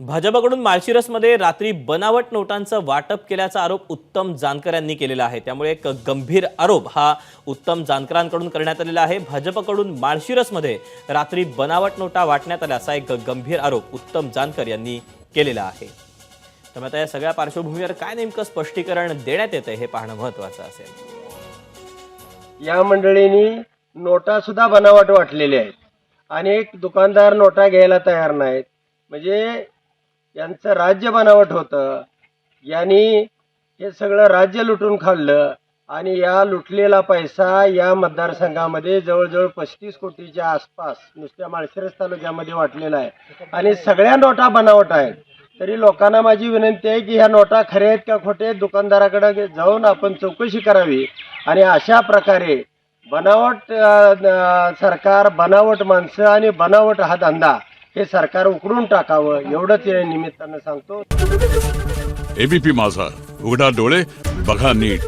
भाजपकडून माळशिरसमध्ये रात्री बनावट नोटांचं वाटप केल्याचा आरोप उत्तम जानकर यांनी केलेला आहे. त्यामुळे एक गंभीर आरोप हा उत्तम जानकरांकडून करण्यात आलेला आहे. भाजपकडून माळशिरसमध्ये रात्री बनावट नोटा वाटण्यात आल्या असा एक गंभीर आरोप उत्तम जानकर यांनी केलेला आहे. त्यामुळे आता या सगळ्या पार्श्वभूमीवर काय नेमकं स्पष्टीकरण देण्यात येतं हे पाहणं महत्वाचं असेल. या मंडळींनी नोटा सुद्धा बनावट वाटलेल्या आहेत. अनेक दुकानदार नोटा घ्यायला तयार नाहीत. म्हणजे यांचं राज्य बनावट होतं. यांनी हे सगळं राज्य लुटून खाल्लं आणि या लुटलेला पैसा या मतदारसंघामध्ये जवळजवळ पस्तीस कोटीच्या आसपास नुसत्या माळशिरस तालुक्यामध्ये वाटलेला आहे. आणि सगळ्या नोटा बनावट आहेत. तरी लोकांना माझी विनंती आहे की ह्या नोटा खऱ्या आहेत का खोटे दुकानदाराकडे जाऊन आपण चौकशी करावी. आणि अशा प्रकारे बनावट सरकार बनावट माणसं आणि बनावट हा धंदा हे सरकार उकडून टाकावं एवढंच या निमित्तानं सांगतो. एबीपी माझा. उघडा डोळे बघा नीट.